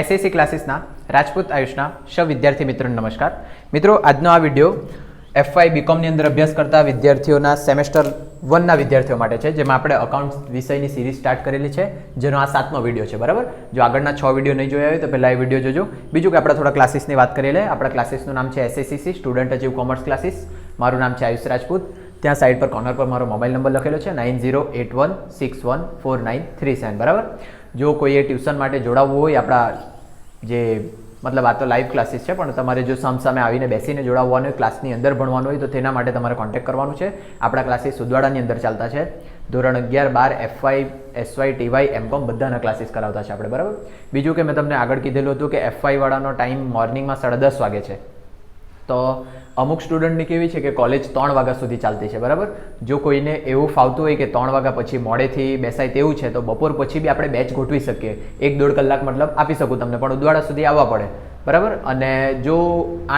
SSC ક્લાસીસના Rajput આયુષના સૌ વિદ્યાર્થી મિત્રોને નમસ્કાર. મિત્રો, આજનો આ વીડિયો એફવાય બીકોમની અંદર અભ્યાસ કરતા વિદ્યાર્થીઓના સેમેસ્ટર વનના વિદ્યાર્થીઓ માટે છે, જેમાં આપણે અકાઉન્ટ વિષયની સિરીઝ સ્ટાર્ટ કરેલી છે, જેનો આ સાતમો વીડિયો છે, બરાબર? જો આગળના છ વીડિયો નહીં જોયા હોય તો પહેલાં એ વીડિયો જોજો. બીજું કે આપણે થોડા ક્લાસીસની વાત કરી લઈએ આપણા ક્લાસીસનું નામ છે SSCC student achieve commerce classes મારું નામ છે આયુષ રાજપૂત. ત્યાં સાઈડ પર કોર્નર પર મારો મોબાઈલ નંબર લખેલો છે nine zero eight one six one four nine three seven બરાબર? જો કોઈએ ટ્યુશન માટે જોડાવવું હોય, આપણા જે, મતલબ આ તો લાઈવ ક્લાસીસ છે, પણ તમારે જો સામસામે આવીને બેસીને જોડાવવાનું હોય, ક્લાસની અંદર ભણવાનું હોય, તો તેના માટે તમારે કોન્ટેક્ટ કરવાનું છે. આપણા ક્લાસીસ ઉદવાડાની અંદર ચાલતા છે. ધોરણ અગિયાર, બાર એફવાય એસવાય ટીવાય એમકોમ બધાના ક્લાસીસ કરાવતા છે આપણે, બરાબર? બીજું કે મેં તમને આગળ કીધેલું હતું કે એફવાયવાળાનો ટાઈમ મોર્નિંગમાં સાડા દસ વાગે છે. તો અમુક સ્ટુડન્ટની કેવી છે કે કોલેજ ત્રણ વાગ્યા સુધી ચાલતી છે, બરાબર? જો કોઈને એવું ફાવતું હોય કે ત્રણ વાગ્યા પછી મોડેથી બેસાય તેવું છે, તો બપોર પછી બી આપણે બેચ ગોઠવી શકીએ. એક દોઢ કલાક મતલબ આપી શકું તમને, પણ ઉદવાડા સુધી આવવા પડે, બરાબર? અને જો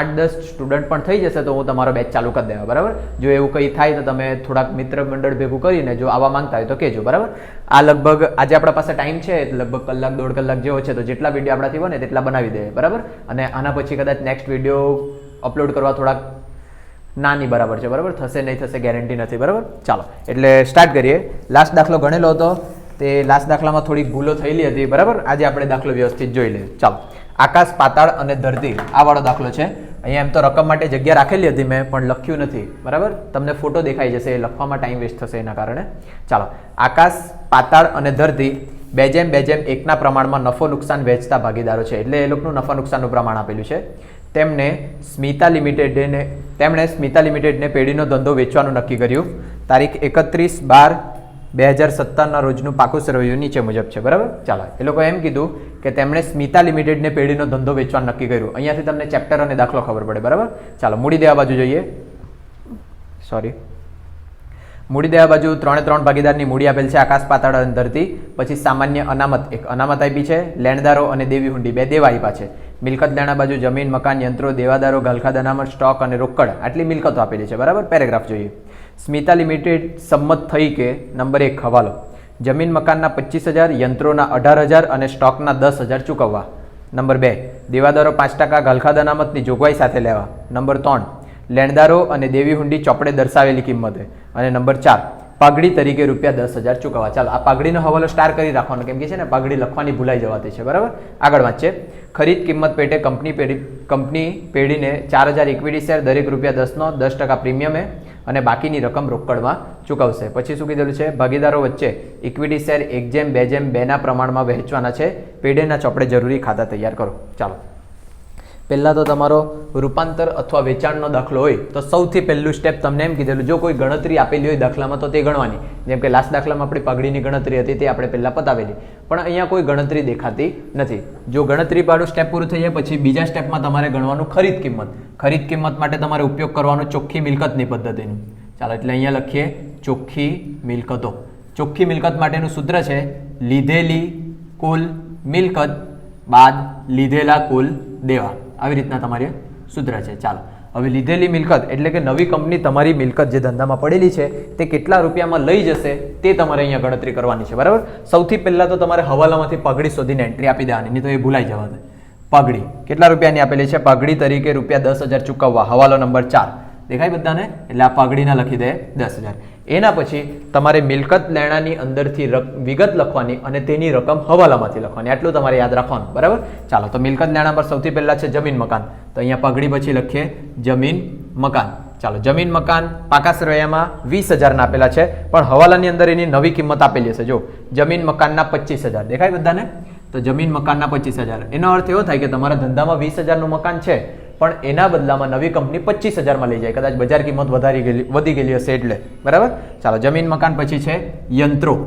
આઠ દસ સ્ટુડન્ટ પણ થઈ જશે, તો હું તમારો બેચ ચાલુ કરી દેવા, બરાબર? જો એવું કંઈ થાય તો તમે થોડાક મિત્ર મંડળ ભેગું કરીને જો આવવા માંગતા હોય તો કહેજો, બરાબર? આ લગભગ આજે આપણા પાસે ટાઈમ છે લગભગ કલાક, દોઢ કલાક જેવો છે, તો જેટલા વીડિયો આપણાથી બને તેટલા બનાવી દે, બરાબર? અને આના પછી કદાચ નેક્સ્ટ વીડિયો અપલોડ કરવા થોડાક નાની બરાબર છે, બરાબર? થશે, નહીં થશે ગેરંટી નથી, બરાબર? ચાલો, એટલે સ્ટાર્ટ કરીએ. લાસ્ટ દાખલો ગણેલો હતો, તે લાસ્ટ દાખલામાં થોડીક ભૂલો થયેલી હતી, બરાબર? આજે આપણે દાખલો વ્યવસ્થિત જોઈ લઈએ. ચાલો, આકાશ, પાતાળ અને ધરતી, આ વાળો દાખલો છે. અહીંયા એમ તો રકમ માટે જગ્યા રાખેલી હતી મેં, પણ લખ્યું નથી, બરાબર? તમને ફોટો દેખાઈ જશે, એ લખવામાં ટાઈમ વેસ્ટ થશે એના કારણે. ચાલો, આકાશ, પાતાળ અને ધરતી, બે જેમ બે જેમ, એકના પ્રમાણમાં નફો નુકસાન વહેંચતા ભાગીદારો છે. એટલે એ લોકોનું નફા નુકસાનનું પ્રમાણ આપેલું છે. તેમને સ્મિતા લિમિટેડને, તેમણે સ્મિતા લિમિટેડને પેઢીનો ધંધો વેચવાનું નક્કી કર્યું. તારીખ એકત્રીસ બાર બે હજાર સત્તરના રોજનું પાકું સરવૈયું નીચે મુજબ છે. બરાબર? ચાલો, એ લોકો એમ કીધું કે તેમણે સ્મિતા લિમિટેડને પેઢીનો ધંધો વેચવાનું નક્કી કર્યું. અહીંયાથી તમને ચેપ્ટર અને દાખલો ખબર પડે. બરાબર? ચાલો, મૂડી દેવા બાજુ જોઈએ. સોરી મૂડી દેવા બાજુ ત્રણે ત્રણ ભાગીદારની મૂડી આપેલ છે આકાશ પાતાળ ધરતી પછી સામાન્ય અનામત, એક અનામત આપી છે. લેણદારો અને દેવી હુંડી, બે દેવા આપ્યા છે. મિલકત લેણા બાજુ જમીન, મકાન, યંત્રો, દેવાદારો, ગલખાદ અનામત સ્ટોક અને રોકડ આટલી મિલકતો આપેલી છે. બરાબર? પેરેગ્રાફ જોઈએ. સ્મિતા લિમિટેડ સંમત થઈ કે નંબર એક હવાલો. જમીન, મકાનના પચીસ હજાર, યંત્રોના અઢાર હજાર અને સ્ટોકના દસ હજાર ચૂકવવા. નંબર બે, દેવાદારો પાંચ ટકા, ગલખાદ અનામતની જોગવાઈ સાથે લેવા. નંબર ત્રણ, લેણદારો અને દેવી હુંડી ચોપડે દર્શાવેલી કિંમતે. અને નંબર ચાર પાઘડી તરીકે રૂપિયા દસ હજાર ચૂકવવા. ચાલો, આ પાઘડીનો હવાલો સ્ટાર કરી રાખવાનો. કેમ કે છે ને, પાઘડી લખવાની ભૂલાઈ જવાતી છે, બરાબર? આગળ વાંચીએ. ખરીદ કિંમત પેટે કંપની પેઢી, કંપની પેઢીને ચાર હજાર ઇક્વિટી શેર દરેક રૂપિયા દસનો દસ ટકા પ્રીમિયમે અને બાકીની રકમ રોકડમાં ચૂકવશે. પછી શું કીધેલું છે? ભાગીદારો વચ્ચે ઇક્વિટી શેર એક જેમ, બે જેમ, બેના પ્રમાણમાં વહેંચવાના છે. પેઢીના ચોપડે જરૂરી ખાતા તૈયાર કરો. ચાલો. પહેલાં તો તમારો રૂપાંતર અથવા વેચાણનો દાખલો હોય તો સૌથી પહેલું સ્ટેપ તમને એમ કીધેલું, જો કોઈ ગણતરી આપેલી હોય દાખલામાં તો તે ગણવાની. જેમ કે લાસ્ટ દાખલામાં આપણી પગડીની ગણતરી હતી, તે આપણે પહેલાં પતાવેલી. પણ અહીંયા કોઈ ગણતરી દેખાતી નથી. જો ગણતરી વાળું સ્ટેપ પૂરું થઈ જાય, પછી બીજા સ્ટેપમાં તમારે ગણવાનું ખરીદ કિંમત. ખરીદ કિંમત માટે તમારે ઉપયોગ કરવાનો ચોખ્ખી મિલકતની પદ્ધતિનું. ચાલો એટલે અહીંયા લખીએ ચોખ્ખી મિલકતો. ચોખ્ખી મિલકત માટેનું સૂત્ર છે, લીધેલી કુલ મિલકત બાદ લીધેલા કુલ દેવા. આવી રીતના તમારે સુધરે છે. ચાલો, હવે લીધેલી મિલકત એટલે કે નવી કંપની તમારી મિલકત જે ધંધામાં પડેલી છે, તે કેટલા રૂપિયામાં લઈ જશે, તે તમારે અહીંયા ગણતરી કરવાની છે. બરાબર? સૌથી પહેલાં તો તમારે હવાલામાંથી પગડી શોધીને એન્ટ્રી આપી દેવાની, નહીં તો એ ભૂલાઈ જવા દે પગડી કેટલા રૂપિયાની આપેલી છે? પગડી તરીકે રૂપિયા દસ હજાર ચૂકવવા. હવાલો નંબર ચાર. દેખાય બધાને? એટલે આ પગડીના લખી દે દસ હજાર. એના પછી તમારે મિલકત લેણાની અંદરથી વિગત લખવાની અને તેની રકમ હવાલામાંથી લખવાની. આટલું તમારે યાદ રાખવાનું, બરાબર? ચાલો, તો મિલકત લેણા પર સૌથી પહેલાં છે જમીન મકાન. તો અહીંયા પગડી પછી લખીએ, જમીન મકાન. ચાલો, જમીન મકાન પાકા સરવૈયામાં વીસ હજારના આપેલા છે, પણ હવાલાની અંદર એની નવી કિંમત આપેલી હશે. જો જમીન મકાનના પચીસ હજાર. દેખાય બધાને? તો જમીન મકાનના પચીસ હજાર. એનો અર્થ એવો થાય કે તમારા ધંધામાં વીસ હજારનું મકાન છે પણ એના બદલામાં નવી કંપની પચીસ હજારમાં લઈ જાય. કદાચ બજાર કિંમત વધારી ગયેલી, વધી ગયેલી હશે એટલે. બરાબર? ચાલો, જમીન મકાન પછી છે યંત્રો.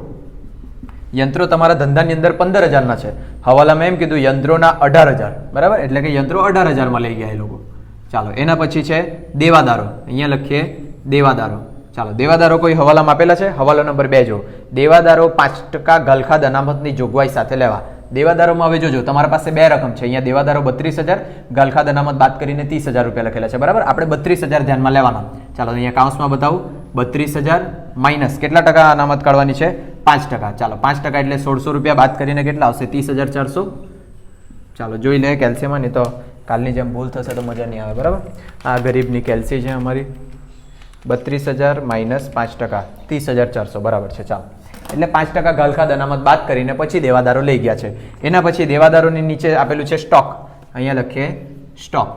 યંત્રો તમારા ધંધાની અંદર પંદર હજારના છે. હવાલામાં એમ કીધું, યંત્રોના અઢાર હજાર. બરાબર? એટલે કે યંત્રો અઢાર હજારમાં લઈ ગયા એ લોકો. ચાલો, એના પછી છે દેવાદારો. અહીંયા લખીએ દેવાદારો. ચાલો, દેવાદારો કોઈ હવાલામાં આપેલા છે? હવાલો નંબર બે જો દેવાદારો પાંચ ટકા ગલખાદ અનામતની જોગવાઈ સાથે લેવા. દેવાદારોમાં હવે જોજો, તમારા પાસે બે રકમ છે. અહીંયા દેવાદારો બત્રીસ હજાર, ગલખાદ અનામત બાદ કરીને ત્રીસ હજાર રૂપિયા લખેલા છે. બરાબર? આપણે બત્રીસ હજાર ધ્યાનમાં લેવાના. ચાલો, અહીંયા કાઉન્સમાં બતાવું. બત્રીસ હજાર માઇનસ. કેટલા ટકા અનામત કાઢવાની છે? પાંચ ટકા. ચાલો, પાંચ ટકા એટલે સોળસો રૂપિયા બાદ કરીને કેટલા આવશે? ત્રીસ હજાર ચારસો. ચાલો, જોઈ લઈએ કેલ્સીમાં નહીં તો કાલની જેમ ભૂલ થશે તો મજા નહીં આવે. બરાબર? આ ગરીબની કેલ્સી છે અમારી. બત્રીસ હજાર માઇનસ પાંચ ટકા. ત્રીસ હજાર ચારસો. બરાબર છે. ચાલો. એટલે પાંચ ટકા ગલખાદ અનામત બાદ કરીને પછી દેવાદારો લઈ ગયા છે. એના પછી દેવાદારોની નીચે આપેલું છે સ્ટોક અહીંયા લખીએ સ્ટોક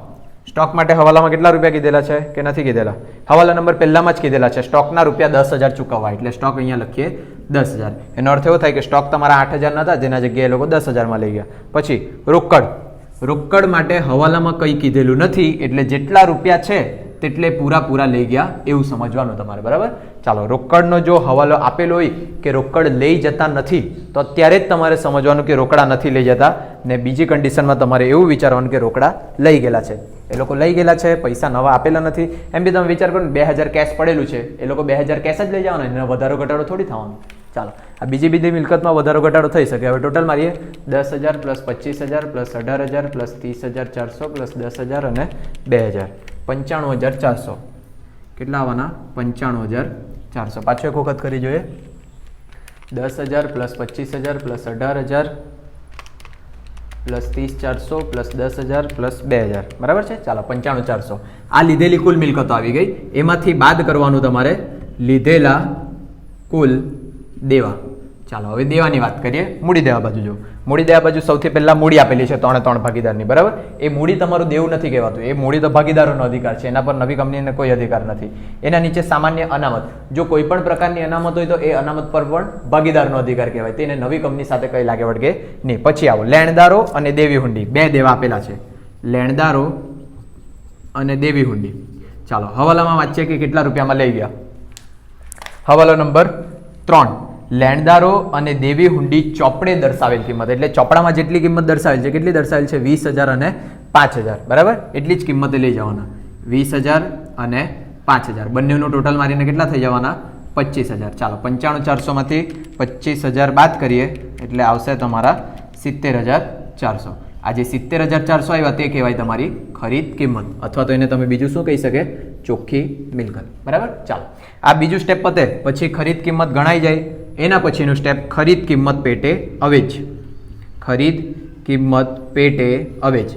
સ્ટોક માટે હવાલામાં કેટલા રૂપિયા કીધેલા છે કે નથી કીધેલા? હવાલા નંબર પહેલામાં જ કીધેલા છે. સ્ટોકના રૂપિયા દસ હજાર ચૂકવવા. એટલે સ્ટોક અહીંયા લખીએ દસ હજાર. એનો અર્થ એવો થાય કે સ્ટોક તમારા આઠ હજાર નતા, જેના જગ્યાએ લોકો દસ હજારમાં લઈ ગયા. પછી રોકડ. રોકડ માટે હવાલામાં કંઈ કીધેલું નથી, એટલે જેટલા રૂપિયા છે તેટલે પૂરા લઈ ગયા એવું સમજવાનું તમારે, બરાબર? ચાલો, રોકડનો જો હવાલો આપેલો હોય કે રોકડ લઈ જતા નથી, તો ત્યારે જ તમારે સમજવાનું કે રોકડા નથી લઈ જતા ને બીજી કન્ડિશનમાં તમારે એવું વિચારવાનું કે રોકડા લઈ ગયેલા છે. એ લોકો લઈ ગયેલા છે, પૈસા નવા આપેલા નથી. એમ બી તમે વિચાર કરો ને, બે હજાર કેશ પડેલું છે, એ લોકો બે હજાર કેશ જ લઈ જવાના એનો વધારો ઘટાડો થોડી થવાનો. ચાલો, આ બીજી બીજી મિલકતમાં વધારો ઘટાડો થઈ શકે. હવે ટોટલ મારીએ, દસ હજાર પ્લસ પચીસ હજાર પ્લસ અઢાર હજાર પ્લસ ત્રીસ હજાર ચારસો પ્લસ દસ હજાર અને બે હજાર. પંચાણું હજાર ચારસો. કેટલા આવવાના? પંચાણું હજાર ચારસો. પાછો એક વખત કરી જોઈએ. દસ હજાર પ્લસ પચીસ હજાર પ્લસ અઢાર હજાર પ્લસ ત્રીસ ચારસો પ્લસ દસ હજાર પ્લસ બે હજાર. બરાબર છે? ચાલો, પંચાણું ચારસો. આ લીધેલી કુલ મિલકતો આવી ગઈ. એમાંથી બાદ કરવાનું તમારે લીધેલા કુલ દેવા. ચાલો, હવે દેવાની વાત કરીએ. મૂડી દેવા બાજુ જો. મૂડી દેવા બાજુ સૌથી પહેલાં મૂડી આપેલી છે ત્રણે ત્રણ ભાગીદારની, બરાબર? એ મૂડી તમારું દેવું નથી કહેવાતું. એ મૂડી તો ભાગીદારોનો અધિકાર છે, એના પર નવી કંપનીને કોઈ અધિકાર નથી. એના નીચે સામાન્ય અનામત. જો કોઈ પણ પ્રકારની અનામત હોય તો એ અનામત પર પણ ભાગીદારનો અધિકાર કહેવાય. તેને નવી કંપની સાથે કઈ લાગે વળગે નહીં. પછી આવો. લેણદારો અને દેવી હુંડી. બે દેવા આપેલા છે. લેણદારો અને દેવી હુંડી. ચાલો, હવાલામાં વાંચીએ કે કેટલા રૂપિયામાં લઈ ગયા? હવાલો નંબર ત્રણ. લેણદારો અને દેવી હુંડી ચોપડે દર્શાવેલ કિંમત. એટલે ચોપડામાં જેટલી કિંમત દર્શાવેલ છે, કેટલી દર્શાવેલ છે? વીસ હજાર અને પાંચ હજાર. બરાબર? એટલી જ કિંમતે લઈ જવાના. વીસ હજાર અને પાંચ હજાર. બંનેનું ટોટલ મારીને કેટલા થઈ જવાના? પચીસ હજાર. ચાલો, પંચાણું ચારસોમાંથી પચીસ હજાર બાદ કરીએ, એટલે આવશે તમારા સિત્તેર હજાર ચારસો. આજે સિત્તેર હજાર ચારસો આવ્યા તે કહેવાય તમારી ખરીદ કિંમત. અથવા તો એને તમે બીજું શું કહી શકે? ચોખ્ખી મિલકત. બરાબર? ચાલો. આ બીજું સ્ટેપ પતે. પછી ખરીદ કિંમત ગણાઈ જાય. એના પછીનું સ્ટેપ ખરીદ કિંમત પેટે અવેજ. ખરીદ કિંમત પેટે અવેજ.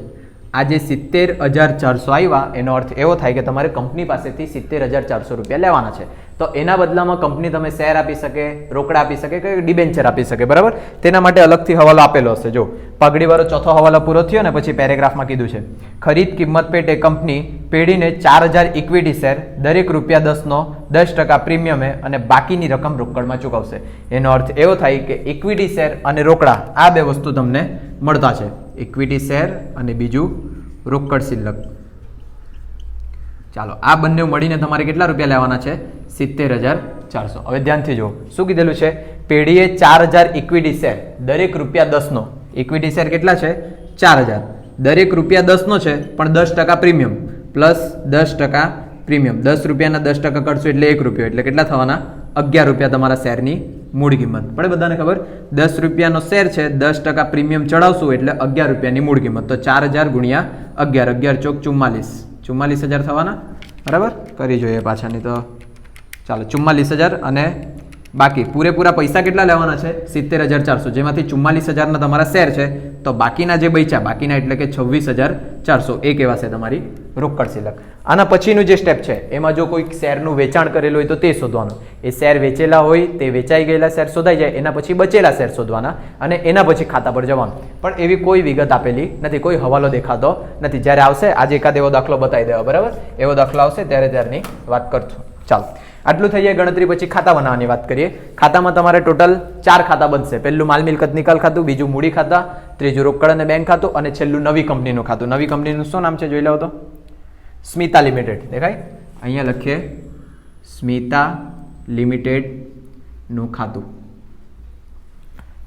આ જે સિત્તેર હજાર ચારસો આવ્યા, એનો અર્થ એવો થાય કે તમારે કંપની પાસેથી સિત્તેર હજાર ચારસો રૂપિયા લેવાના છે. તો એના બદલામાં કંપની તમે શેર આપી શકે, રોકડા આપી શકે કે ડિબેન્ચર આપી શકે, બરાબર? તેના માટે અલગથી હવાલો આપેલો હશે. જો, પગડીવાળો ચોથો હવાલો પૂરો થયો ને પછી પેરેગ્રાફમાં કીધું છે, ખરીદ કિંમત પેટે કંપની પેઢીને ચાર હજાર ઇક્વિટી શેર દરેક રૂપિયા દસનો દસ ટકા પ્રીમિયમે અને બાકીની રકમ રોકડમાં ચૂકવશે. એનો અર્થ એવો થાય કે ઇક્વિટી શેર અને રોકડા આ બે વસ્તુ તમને મળતા છે. ઇક્વિટી શેર અને બીજું રોકડ શિલ્લક. ચાલો, આ બંને મળીને તમારે કેટલા રૂપિયા લેવાના છે? સિત્તેર હજાર ચારસો. હવે ધ્યાનથી જુઓ, શું કીધેલું છે? પેઢીએ ચાર હજાર ઇક્વિટી શેર દરેક રૂપિયા દસનો. ઇક્વિટી શેર કેટલા છે? ચાર હજાર. દરેક રૂપિયા દસનો છે, પણ દસ ટકા પ્રીમિયમ પ્લસ દસ ટકા પ્રીમિયમ દસ રૂપિયાના દસ ટકા કરશો એટલે એક રૂપિયો. એટલે કેટલા થવાના? અગિયાર રૂપિયા તમારા શેરની મૂળ કિંમત. પણ બધાને ખબર? દસ રૂપિયાનો શેર છે, દસ ટકા પ્રીમિયમ ચડાવશું એટલે અગિયાર રૂપિયાની મૂળ કિંમત. તો ચાર હજાર ગુણ્યા અગિયાર અગિયાર ચોક ચુમ્માલીસ. ચુમ્માલીસ હજાર થવાના? બરાબર? કરી જોઈએ પાછાની તો. ચાલો, ચુમ્માલીસ હજાર અને બાકી. પૂરેપૂરા પૈસા કેટલા લેવાના છે? સિત્તેર હજાર ચારસો. જેમાંથી ચુમ્માલીસ હજારના તમારા શેર છે. તો બાકીના જે બૈચા બાકીના એટલે કે છવ્વીસ હજાર ચારસો. એ કહેવાશે તમારી? રોકડ સિલક. આના પછીનું જે સ્ટેપ છે, એમાં જો કોઈ શેરનું વેચાણ કરેલું હોય તો તે શોધવાનું. એ શેર વેચેલા હોય, તે વેચાઈ ગયેલા શેર શોધાઈ જાય, એના પછી બચેલા શેર શોધવાના અને એના પછી ખાતા પર જવાનું. પણ એવી કોઈ વિગત આપેલી નથી, કોઈ હવાલો દેખાતો નથી. જ્યારે આવશે, આજે એકાદ એવો દાખલો બતાવી દેવા, બરાબર? એવો દાખલો આવશે, ત્યારે ત્યારની વાત કરશું. ચાલો. આટલું થઈ જાય ગણતરી પછી ખાતા બનાવવાની વાત કરીએ. ખાતામાં તમારે ટોટલ ચાર ખાતા બનશે. પહેલું માલ મિલકત નિકાલ ખાતું, બીજું મૂડી ખાતા, ત્રીજું રોકડ અને બેંક ખાતું અને છેલ્લું નવી કંપનીનું ખાતું. નવી કંપનીનું શું નામ છે જોઈ લો તો? સ્મિતા લિમિટેડ. દેખાય? અહીંયા લખીએ. સ્મિતા લિમિટેડનું ખાતું.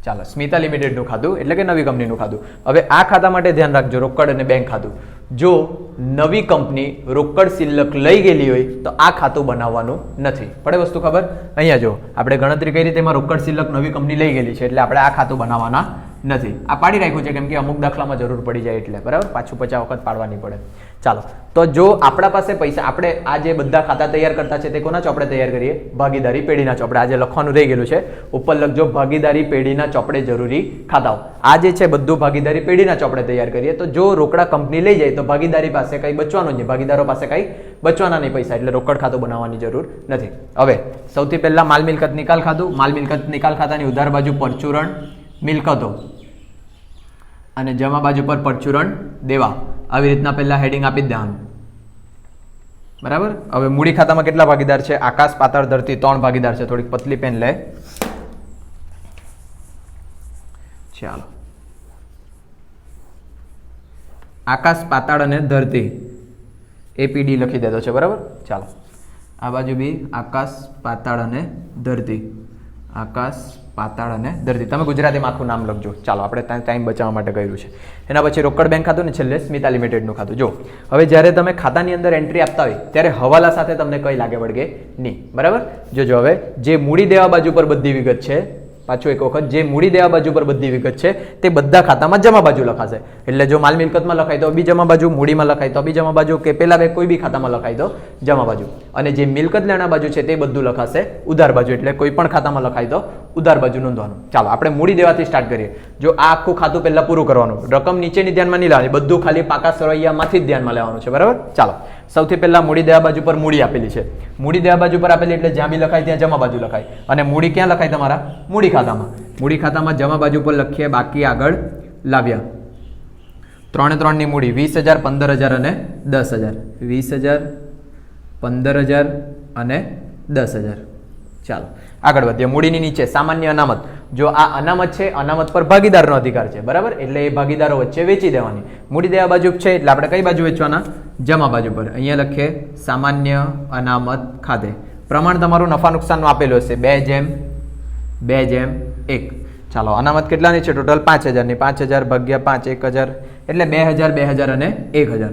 ચાલો, સ્મિતા લિમિટેડનું ખાતું એટલે કે નવી કંપનીનું ખાતું. હવે આ ખાતા માટે ધ્યાન રાખજો, રોકડ અને બેંક ખાતું. જો નવી કંપની રોકડ શિલ્લક લઈ ગયેલી હોય તો આ ખાતું બનાવવાનું નથી. પડે વસ્તુ ખબર? અહીંયા જો, આપણે ગણતરી કરી તેમાં રોકડ શિલ્લક નવી કંપની લઈ ગયેલી છે, એટલે આપણે આ ખાતું બનાવવાના નથી. આ પાડી રાખ્યું છે કેમ કે અમુક દાખલામાં જરૂર પડી જાય એટલે, બરાબર? પાછું પચાસ વખત પાડવાની પડે. ચાલો. તો જો આપણા પાસે પૈસા, આપણે આ જે બધા ખાતા તૈયાર કરતા છે તે કોના ચોપડે તૈયાર કરીએ? ભાગીદારી પેઢીના ચોપડે. આજે લખવાનું રહી ગયેલું છે. ઉપર લખજો, ભાગીદારી પેઢીના ચોપડે જરૂરી ખાતાઓ. આ જે છે બધું ભાગીદારી પેઢીના ચોપડે તૈયાર કરીએ. તો જો રોકડા કંપની લઈ જાય, તો ભાગીદારી પાસે કંઈ બચવાનું નહીં. ભાગીદારો પાસે કંઈ બચવાના નહીં પૈસા, એટલે રોકડ ખાતું બનાવવાની જરૂર નથી. હવે, સૌથી પહેલાં માલ મિલકત નિકાલ ખાતું. માલ મિલકત નિકાલ ખાતાની ઉધાર બાજુ પરચુરણ મિલકતો. અને જમા બાજુ પર પરચુરણ દેવા. આવી રીતના પહેલાં હેડિંગ આપી દેવાનું. બરાબર? હવે મૂડી ખાતામાં કેટલા ભાગીદાર છે? આકાશ પાતાળ ધરતી ત્રણ ભાગીદાર છે. થોડીક પતલી પેન લે. ચાલો. આકાશ પાતાળ અને ધરતી. એપીડી લખી દેતો છે. બરાબર? ચાલો. આ બાજુ બી આકાશ પાતાળ અને ધરતી. આકાશ, પાતાળ અને ધરતી. તમે ગુજરાતીમાં આખું નામ લખજો. ચાલો, આપણે ત્યાં ટાઈમ બચાવવા માટે કર્યું છે. એના પછી રોકડ બેંક ખાતું ને છેલ્લે સ્મિતા લિમિટેડનું ખાતું. જો, હવે જ્યારે તમે ખાતાની અંદર એન્ટ્રી આપતા હોય, ત્યારે હવાલા સાથે તમને કઈ લાગે વળગે? નહીં. બરાબર? જોજો હવે જે મૂડી દેવા બાજુ પર બધી વિગત છે પાછું એક વખત જે મૂડી દેવા બાજુ પર બધી વિગત છે, તે બધા ખાતામાં જમા બાજુ લખાશે. એટલે જો માલ મિલકતમાં લખાય તો બી જમા બાજુ, મૂડીમાં લખાય તો બી જમા બાજુ, કે પેલા બે કોઈ બી ખાતામાં લખાય તો જમા બાજુ. અને જે મિલકત લેણા બાજુ છે તે બધું લખાશે ઉધાર બાજુ, એટલે કોઈ પણ ખાતામાં લખાય તો ઉધાર બાજુ નોંધવાનું. ચાલો, આપણે મૂડી દેવાથી સ્ટાર્ટ કરીએ. જો આ આખું ખાતું પહેલાં પૂરું કરવાનું, રકમ નીચેની ધ્યાનમાં નહીં લાવવાની બધું ખાલી પાકા સરવૈયામાંથી જ ધ્યાનમાં લેવાનું છે, બરાબર? ચાલો. સૌથી પહેલા મૂડી દયા બાજુ પર મૂડી આપેલી છે. મૂડી દેવા બાજુ પર આપેલી એટલે જ્યાં બી લખાય, ત્યાં જમા બાજુ લખાય. અને મૂડી ક્યાં લખાય તમારા? મૂડી ખાતામાં. મૂડી ખાતામાં જમા બાજુ પર લખીએ, બાકી આગળ લાવ્યા. ત્રણે ત્રણની મૂડી, વીસ હજાર, પંદર હજાર અને દસ હજાર. વીસ હજાર, પંદર હજાર અને દસ હજાર. ચાલો. આગળ વધીએ. મૂડીની નીચે સામાન્ય અનામત. જો આ અનામત છે, અનામત પર ભાગીદારનો અધિકાર છે, બરાબર? એટલે એ ભાગીદારો વચ્ચે વેચી દેવાની. મૂડી દેવા બાજુ છે એટલે આપણે કઈ બાજુ વેચવાના? જમા બાજુ પર. અહીંયા લખીએ, સામાન્ય અનામત ખાતે. પ્રમાણ તમારું નફા નુકસાનનું આપેલું હશે. બે જેમ બે જેમ, એક. ચાલો, અનામત કેટલાની છે? ટોટલ પાંચ હજારની. પાંચ હજાર ભાગ્યા પાંચ, એક હજાર. એટલે બે હજાર બે હજાર અને એક હજાર.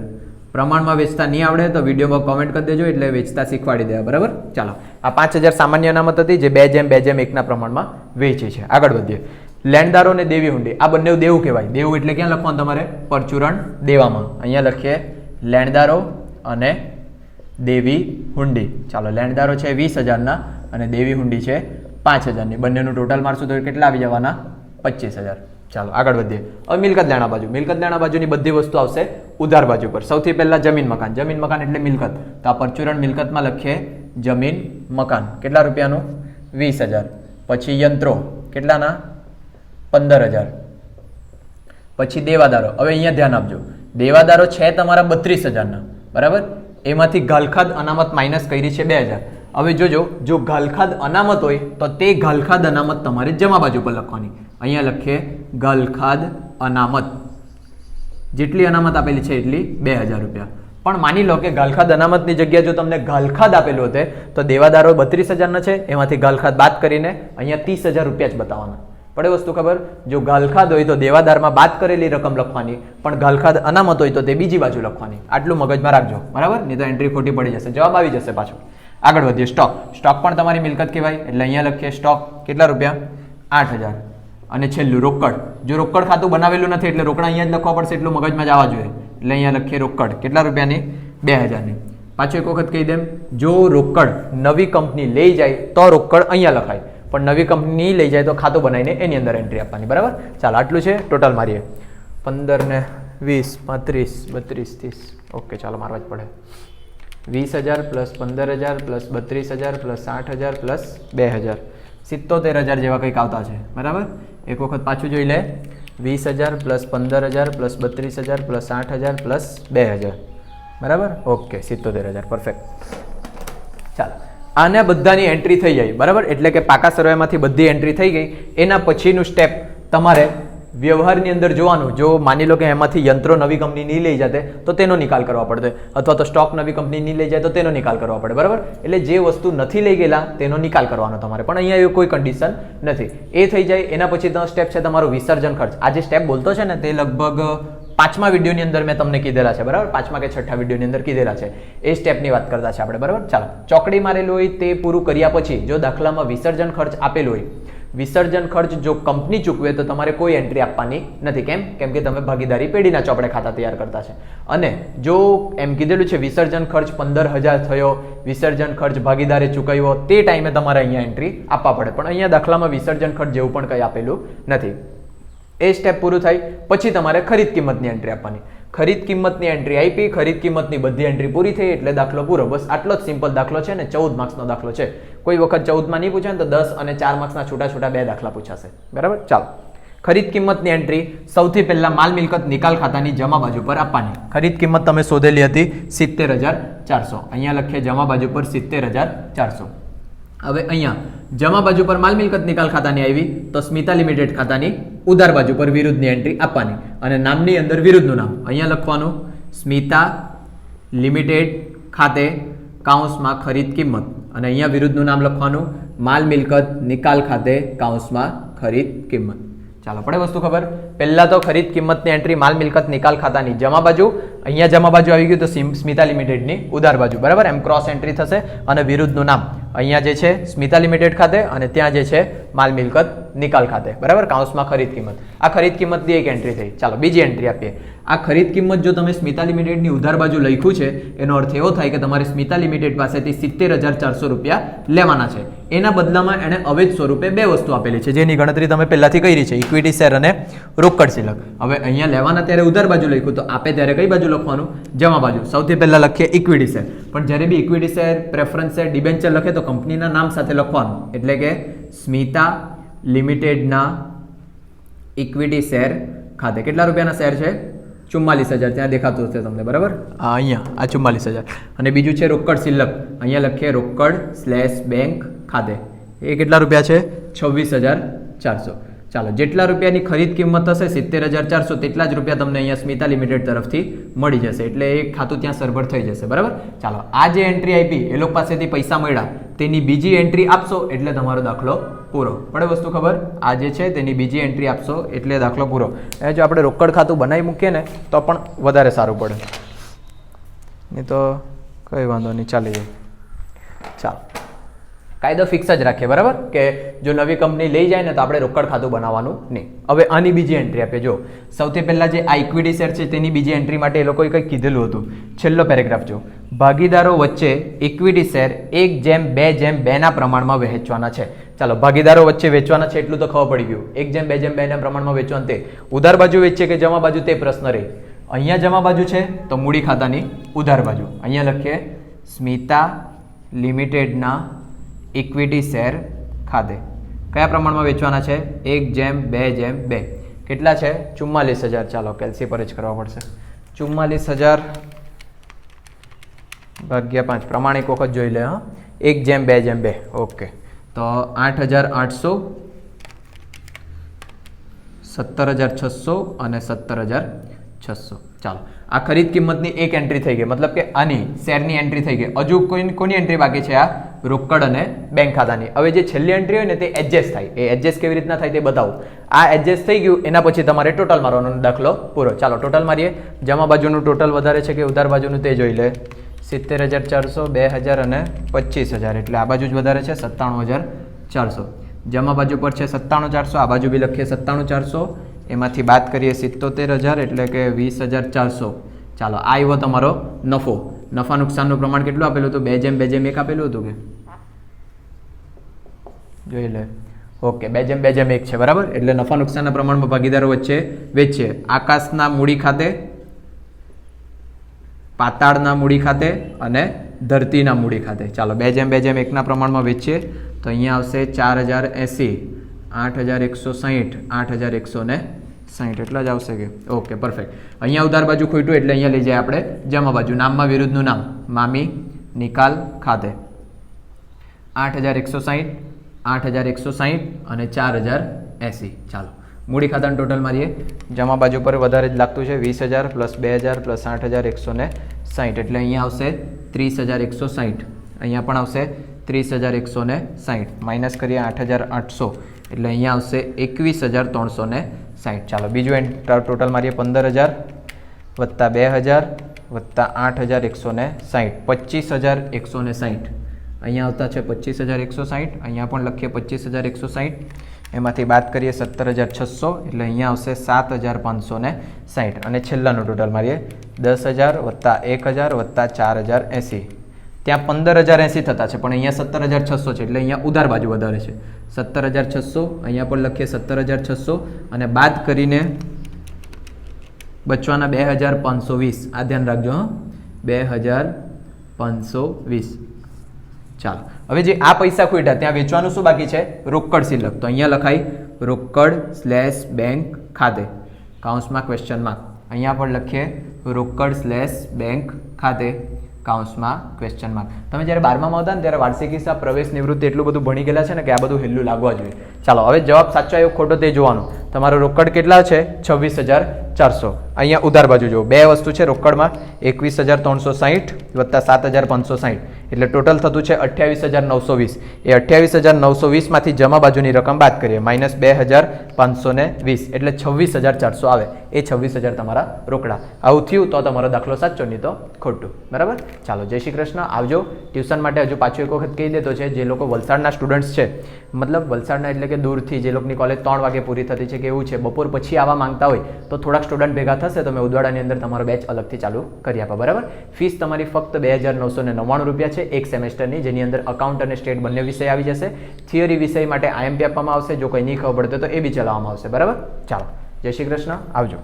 પ્રમાણમાં વેચતા નહીં આવડે તો વિડીયોમાં કોમેન્ટ કરી દેજો એટલે વેચતા શીખવાડી દેવા, બરાબર? ચાલો, આ પાંચ હજાર સામાન્ય અનામત હતી જે બે જેમ બે જેમ એકના પ્રમાણમાં વેચે છે. આગળ વધીએ. લેણદારો અને દેવી હુંડી. આ બંને દેવું કહેવાય. દેવું એટલે ક્યાં લખવાનું તમારે? પરચુરણ દેવામાં. અહીંયા લખીએ, લેણદારો અને દેવી હુંડી. ચાલો, લેણદારો છે વીસ હજારના અને દેવી હુંડી છે પાંચ હજારની. બંનેનું ટોટલ મારશું તો કેટલા આવી જવાના? પચીસ હજાર. ચાલો, આગળ વધીએ. હવે મિલકત લેણા બાજુ. મિલકત લેણા બાજુની બધી વસ્તુ આવશે. ઉધાર બાજુ પર. સૌથી પહેલાં જમીન મકાન. જમીન મકાન એટલે મિલકત. તો આ પરચુરણ મિલકતમાં લખીએ, જમીન મકાન. કેટલા રૂપિયાનું? વીસ હજાર. પછી યંત્રો. કેટલાના? પંદર હજાર. પછી દેવાદારો. હવે અહીંયા ધ્યાન આપજો. દેવાદારો છે તમારા બત્રીસ હજારના. બરાબર? એમાંથી ગાલખાદ અનામત માઇનસ કરી છે બે હજાર. હવે જોજો, જો ગાલખાદ અનામત હોય, તો તે ગાલખાદ અનામત તમારે જમા બાજુ પર લખવાની. અહીંયા લખીએ, ગાલખાદ અનામત. જેટલી અનામત આપેલી છે એટલી બે હજાર રૂપિયા. પણ માની લો કે ગાલખાદ અનામતની જગ્યાએ જો તમને ગાલખાદ આપેલું હોતે, તો દેવાદારો બત્રીસ હજારના છે, એમાંથી ગાલખાદ બાદ કરીને અહીંયા ત્રીસ હજાર રૂપિયા જ બતાવવાના. પડે વસ્તુ ખબર? જો ગાલખાદ હોય તો દેવાદારમાં બાદ કરેલી રકમ લખવાની, પણ ગાલખાદ અનામત હોય તો તે બીજી બાજુ લખવાની. આટલું મગજમાં રાખજો. બરાબર? નહીં તો એન્ટ્રી ખોટી પડી જશે. જવાબ આવી જશે પાછો. આગળ વધીએ. સ્ટોક. સ્ટોક પણ તમારી મિલકત કહેવાય. એટલે અહીંયા લખીએ સ્ટોક. કેટલા રૂપિયા? આઠ હજાર. અને છેલ્લું રોકડ. જો રોકડ ખાતું બનાવેલું નથી એટલે રોકડા અહીંયા જ લખવા પડશે, એટલું મગજમાં જ આવવા જોઈએ. એટલે અહીંયા લખીએ રોકડ. કેટલા રૂપિયાની? બે હજારની. પાછું એક વખત કહી દેમ, જો રોકડ નવી કંપની લઈ જાય, તો રોકડ અહીંયા લખાય. પણ નવી કંપની લઈ જાય તો ખાતું બનાવીને એની અંદર એન્ટ્રી આપવાની. બરાબર? ચાલો, આટલું છે. ટોટલ મારીએ. પંદર ને વીસ, પાંત્રીસ, બત્રીસ, ત્રીસ. ઓકે ચાલો, મારવા જ પડે. વીસ હજાર પ્લસ પંદર હજાર પ્લસ બત્રીસ હજાર પ્લસ સાઠ હજાર પ્લસ બે હજાર. સિત્તોતેર હજાર જેવા કંઈક આવતા છે. બરાબર? એક વખત પાછું જોઈ લે. વીસ હજાર પ્લસ પંદર હજાર પ્લસ બત્રીસ હજાર પ્લસ આઠ હજાર પ્લસ બે હજાર. બરાબર? ઓકે સિત્તોતેર હજાર. પરફેક્ટ ચાલો. આને બધાની એન્ટ્રી થઈ જાય. બરાબર? એટલે કે પાકા સર્વેમાંથી બધી એન્ટ્રી થઈ ગઈ. એના પછીનું સ્ટેપ તમારે વ્યવહારની અંદર જોવાનું, જો માની લો કે એમાંથી યંત્રો નવી કંપની નહીં લઈ જાતે, તો તેનો નિકાલ કરવા પડશે અથવા તો સ્ટોક નવી કંપની નહીં લઈ જાય, તો તેનો નિકાલ કરવા પડે, બરાબર? એટલે જે વસ્તુ નથી લઈ ગયેલા, તેનો નિકાલ કરવાનો તમારે. પણ અહીંયા એવું કોઈ કન્ડિશન નથી. એ થઈ જાય, એના પછીનો સ્ટેપ છે તમારો વિસર્જન ખર્ચ. આ જે સ્ટેપ બોલતો છે ને, તે લગભગ પાંચમા વિડીયોની અંદર મેં તમને કીધેલા છે, બરાબર? પાંચમા કે છઠ્ઠા વિડીયોની અંદર કીધેલા છે. એ સ્ટેપની વાત કરતા છે આપણે, બરાબર? ચાલો. ચોકડી મારેલું હોય તે પૂરું કર્યા પછી, જો દાખલામાં વિસર્જન ખર્ચ આપેલું હોય વિસર્જન ખર્ચ જો કંપની ચૂકવે તો તમારે કોઈ એન્ટ્રી આપવાની નથી. કેમ? કેમ કે તમે ભાગીદારી પેઢીના ચોપડે ખાતા તૈયાર કરતા છે. અને જો એમ કીધેલું છે વિસર્જન ખર્ચ પંદર હજાર થયો, વિસર્જન ખર્ચ ભાગીદારે ચૂકવ્યો, તે ટાઈમે તમારે અહીંયા એન્ટ્રી આપવા પડે. પણ અહીંયા દાખલામાં વિસર્જન ખર્ચ જેવું પણ કંઈ આપેલું નથી. એ સ્ટેપ પૂરું થાય, પછી તમારે ખરીદ કિંમતની એન્ટ્રી આપવાની. ખરીદ કિંમતની એન્ટ્રી આપી, ખરીદ કિંમતની બધી એન્ટ્રી પૂરી થઈ, એટલે દાખલો પૂરો. બસ આટલો જ સિમ્પલ દાખલો છે ને ચૌદ માર્ક્સનો દાખલો છે. કોઈ વખત ચૌદમાં નહીં પૂછાય ને તો દસ અને ચાર માર્ક્સના છૂટા છૂટા બે દાખલા પૂછાશે. બરાબર? ચાલો. ખરીદ કિંમતની એન્ટ્રી સૌથી પહેલાં માલ મિલકત નિકાલ ખાતાની જમા બાજુ પર આપવાની. ખરીદ કિંમત તમે શોધેલી હતી સિત્તેર હજાર ચારસો. અહીંયા લખીએ જમા બાજુ પર સિત્તેર હજાર ચારસો. હવે અહીંયા જમા બાજુ પર માલ મિલકત નિકાલ ખાતાની આવી તો સ્મિતા લિમિટેડ ખાતાની ઉધાર બાજુ પર વિરુદ્ધની એન્ટ્રી આપવાની અને નામની અંદર વિરુદ્ધનું નામ. અહીંયા લખવાનું સ્મિતા લિમિટેડ ખાતે કાઉન્સમાં ખરીદ કિંમત. અને અહીંયા વિરુદ્ધનું નામ લખવાનું માલ મિલકત નિકાલ ખાતે કાઉન્સમાં ખરીદ કિંમત. ચાલો, પડે વસ્તુ ખબર? પહેલા તો ખરીદ કિંમતની એન્ટ્રી માલ મિલકત નિકાલ ખાતાની જમા બાજુ, અહીંયા જમા બાજુ આવી ગયું તો સિમ- સ્મિતા લિમિટેડની ઉધાર બાજુ. બરાબર? એમ ક્રોસ એન્ટ્રી થશે અને વિરુદ્ધનું નામ. અહીંયા જે છે, સ્મિતા લિમિટેડ ખાતે અને ત્યાં જે છે, માલ મિલકત નિકાલ ખાતે. બરાબર? કાઉન્સમાં ખરીદ કિંમત. આ ખરીદ કિંમતની એક એન્ટ્રી થઈ. ચાલો, બીજી એન્ટ્રી આપીએ. આ ખરીદ કિંમત જો તમે સ્મિતા લિમિટેડની ઉધાર બાજુ લખ્યું છે, એનો અર્થ એવો થાય કે તમારે સ્મિતા લિમિટેડ પાસેથી સિત્તેર હજાર ચારસો રૂપિયા લેવાના છે. એના બદલામાં એણે અવેજ સ્વરૂપે બે વસ્તુ આપેલી છે. જેની ગણતરી તમે પહેલાથી કરી છે. ઇક્વિટી શેર અને રોકડ શિલક હવે અહીંયા લેવાના ત્યારે ઉધાર બાજુ લખ્યું, તો આપે ત્યારે કઈ બાજુ લખવાનું? જમા બાજુ. સૌથી પહેલા લખીએ ઇક્વિટી શેર પણ જ્યારે B equity share preference share debenture લખે તો કંપનીના નામ સાથે લખવાનું. એટલે કે સ્મિતા લિમિટેડના ઇક્વિટી શેર ખાતે. કેટલા રૂપિયાના શેર છે? ચુમ્માલીસ હજાર. ત્યાં દેખાતું હશે તમને, બરાબર? આ અહીંયા, આ ચુમ્માલીસ હજાર. અને બીજું છે રોકડ સિલક અહીંયા લખીએ રોકડ સ્લેશ બેંક ખાતે. એ કેટલા રૂપિયા છે? છવ્વીસ હજાર ચારસો. ચાલો, જેટલા રૂપિયાની ખરીદ કિંમત હશે, સિત્તેર હજાર ચારસો તેટલા જ રૂપિયા તમને અહીંયા સ્મિતા લિમિટેડ તરફથી મળી જશે. એટલે એ ખાતું ત્યાં સરભર થઈ જશે, બરાબર? ચાલો, આ જે એન્ટ્રી આપી, એ લોકો પાસેથી પૈસા મળ્યા. તેની બીજી એન્ટ્રી આપશો એટલે તમારો દાખલો પૂરો. પડે વસ્તુ ખબર? આ જે છે, તેની બીજી એન્ટ્રી આપશો એટલે દાખલો પૂરો. એ જો આપણે રોકડ ખાતું બનાવી મૂકીએ ને, તો પણ વધારે સારું પડે. નહીં તો કંઈ વાંધો નહીં ચાલી જાય ચાલો. કાયદો ફિક્સ જ રાખીએ બરાબર? કે જો નવી કંપની લઈ જાય ને તો આપણે રોકડ ખાતું બનાવવાનું નહીં. હવે આની બીજી એન્ટ્રી આપે જો. સૌથી પહેલાં જે આ ઇક્વિટી શેર છે તેની બીજી એન્ટ્રી માટે એ લોકોએ કંઈક કીધેલું હતું. છેલ્લો પેરેગ્રાફ જો. ભાગીદારો વચ્ચે ઇક્વિટી શેર એક જેમ, બે જેમ, બેના પ્રમાણમાં વહેંચવાના છે. ચાલો, ભાગીદારો વચ્ચે વેચવાના છે એટલું તો ખબર પડી ગયું. એક જેમ, બે જેમ, બેના પ્રમાણમાં વેચવાનું તે. ઉધાર બાજુ વેચે કે જમા બાજુ તે પ્રશ્ન રહે. અહીંયા જમા બાજુ છે તો મૂડી ખાતાની ઉધાર બાજુ. અહીંયા લખીએ, સ્મિતા લિમિટેડના ઇક્વિટી શેર ખાતે. કયા પ્રમાણમાં વેચવાના છે? એક જેમ, બે જેમ, બે. કેટલા છે? ચુમ્માલીસ હજાર. ચાલો કેલ્સી પર જ કરવા પડશે. ચુમ્માલીસ હજાર ભાગ્યા પાંચ. પ્રમાણિક વખત જોઈ લે, હા. એક જેમ, બે જેમ, બે. ઓકે તો આઠ હજાર આઠસો, સત્તર હજાર છસો અને સત્તર હજાર છસો. ચાલો, આ ખરીદ કિંમતની એક એન્ટ્રી થઈ ગઈ. મતલબ કે આની શેરની એન્ટ્રી થઈ ગઈ. હજુ કોઈ, કોની એન્ટ્રી બાકી છે આ? રોકડ અને બેંક ખાતાની. હવે જે છેલ્લી એન્ટ્રી હોય ને તે એડજસ્ટ થાય. એ એડજસ્ટ કેવી રીતના થાય તે બતાવું. આ એડજસ્ટ થઈ ગયું, એના પછી તમારે ટોટલ મારવાનો દાખલો પૂરો. ચાલો ટોટલ મારીએ. જમા બાજુનું ટોટલ વધારે છે કે ઉધાર બાજુનું તે જોઈ લે. સિત્તેર હજાર ચારસો, બે હજાર અને પચીસ હજાર. એટલે આ બાજુ જ વધારે છે, સત્તાણું હજાર ચારસો. જમા બાજુ પર છે સત્તાણું ચારસો, આ બાજુ બી લખીએ સત્તાણું ચારસો. એમાંથી બાદ કરીએ સિત્તોતેર હજાર એટલે કે વીસ હજાર ચારસો. ચાલો, આ આવ્યો તમારો નફો. નફા નુકસાનનું પ્રમાણ કેટલું આપેલું હતું? બે જેમ બે જેમ એક આપેલું હતું કે? જોઈ લે. ઓકે, બે જેમ બે જેમ એક છે, બરાબર? એટલે નફા નુકસાનના પ્રમાણમાં ભાગીદારો વચ્ચે વેચીએ. આકાશના મૂડી ખાતે, પાતાળના મૂડી ખાતે અને ધરતીના મૂડી ખાતે. ચાલો, બે જેમ બે જેમ એકના પ્રમાણમાં વેચીએ. તો અહીંયા આવશે ચાર હજાર એંસી, આઠ હજાર એકસો સાહીઠ, આઠ હજાર એકસો ને સાહીઠ. એટલા જ આવશે કે? ઓકે પરફેક્ટ અહીંયા ઉધાર બાજુ ખોટું, એટલે અહીંયા લઈ જાય આપણે જમા બાજુ. નામમાં વિરુદ્ધનું નામ. મામી નિકાલ ખાતે. આઠ હજાર એકસો સાહીઠ આઠ હજાર એકસો સાહીઠ અને ચાર હજાર એંસી. ચાલો, મૂડી ખાતાનું ટોટલ મારીએ. જમા બાજુ પર વધારે જ લાગતું છે, વીસ હજાર પ્લસ બે હજાર પ્લસ આઠ હજાર એકસો ને સાહીઠ. એટલે અહીંયા આવશે ત્રીસ હજાર એકસો સાહીઠ. અહીંયા પણ આવશે ત્રીસ હજાર એકસો ને સાહીઠ. માઇનસ કરીએ આઠ હજાર આઠસો. એટલે અહીંયા આવશે એકવીસ હજાર ત્રણસો ને સાહીઠ. ચાલો, બીજું એન ટોટલ મારીએ પંદર હજાર વત્તા બે હજાર વત્તા આઠ હજાર એકસો ને સાહીઠ. પચીસ હજાર એકસો ને સાહીઠ. અહીંયા આવતા છે પચીસ હજાર એકસો સાહીઠ અહીંયા પણ લખીએ પચીસ હજાર એકસો સાહીઠ એમાંથી બાદ કરીએ સત્તર હજાર છસો, એટલે અહીંયા આવશે સાત હજાર પાંચસો ને સાહીઠ અને છેલ્લાનું ટોટલ મારીએ દસ હજાર વત્તા એક હજાર વત્તા ચાર હજાર એંસી. ત્યાં પંદર હજાર એંસી થતા છે, પણ અહીંયા સત્તર હજાર છસો છે, એટલે અહીંયા ઉધાર બાજુ વધારે છે. સત્તર હજાર છસો, અહીંયા પણ લખીએ સત્તર હજાર છસો. અને બાદ કરીને બચવાના બે હજાર પાંચસો વીસ. આ ધ્યાન રાખજો, હા. બે હજાર પાંચસો વીસ. ચાલો. હવે જે આ પૈસા ખૂટ્યા ત્યાં વેચવાનું શું બાકી છે? રોકડ સિલક. તો અહીંયા લખાય, રોકડ સ્લેશ બેંક ખાતે. કાઉન્સમાં ક્વેશ્ચનમાં અહીંયા પણ લખીએ, રોકડ સ્લેશ બેંક ખાતે. કાઉન્સમાં ક્વેશ્ચન માર્ક તમે જ્યારે બારમામાં હતા ને ત્યારે વાર્ષિક હિસાબ, પ્રવેશ, નિવૃત્તિ એટલું બધું ભણી ગયેલા છે ને કે આ બધું હેલ્લું લાગવા જોઈએ. ચાલો, હવે જવાબ સાચો આવ્યો ખોટો તે જોવાનો. તમારો રોકડ કેટલા છે? છવ્વીસ હજાર ચારસો. અહીંયા ઉધાર બાજુ જુઓ. બે વસ્તુ છે રોકડમાં. એકવીસ હજાર ત્રણસો સાહીઠ વત્તા સાત હજાર પાંચસો સાહીઠ. એટલે ટોટલ થતું છે અઠ્યાવીસ હજાર નવસો વીસ. એ અઠ્યાવીસ હજાર નવસો વીસમાંથી જમા બાજુની રકમ બાદ કરીએ. માઇનસ બે હજાર પાંચસો ને વીસ. એટલે છવ્વીસ હજાર ચારસો આવે. એ છવ્વીસ હજાર તમારા રોકડા. આવું થયું તો તમારો દાખલો સાચો, નહીં તો ખોટું. બરાબર? ચાલો, જય શ્રી કૃષ્ણ. આવજો. ટ્યુશન માટે હજુ પાછું એક વખત કહી દેતો છે, જે લોકો વલસાડના સ્ટુડન્ટ્સ છે, મતલબ વલસાડના એટલે કે દૂરથી જે લોકોની કોલેજ ત્રણ વાગે પૂરી થતી છે કે એવું છે, બપોર પછી આવવા માંગતા હોય, તો થોડાક સ્ટુડન્ટ ભેગા થશે, તો મેં ઉદવાડાની અંદર તમારો બેચ અલગથી ચાલુ કરી આપો, બરાબર? ફીસ તમારી ફક્ત બે હજાર નવસો ને નવ્વાણું રૂપિયા છે, એક સેમેસ્ટરની, જેની અંદર અકાઉન્ટ અને સ્ટેટ બંને વિષય આવી જશે. થિયરી વિષય માટે આઈએમપી આપવામાં આવશે, જો કોઈ નહીં ખબર પડે તો એ બી ચલાવવામાં આવશે, બરાબર? ચાલો, જય શ્રી કૃષ્ણ, આવજો.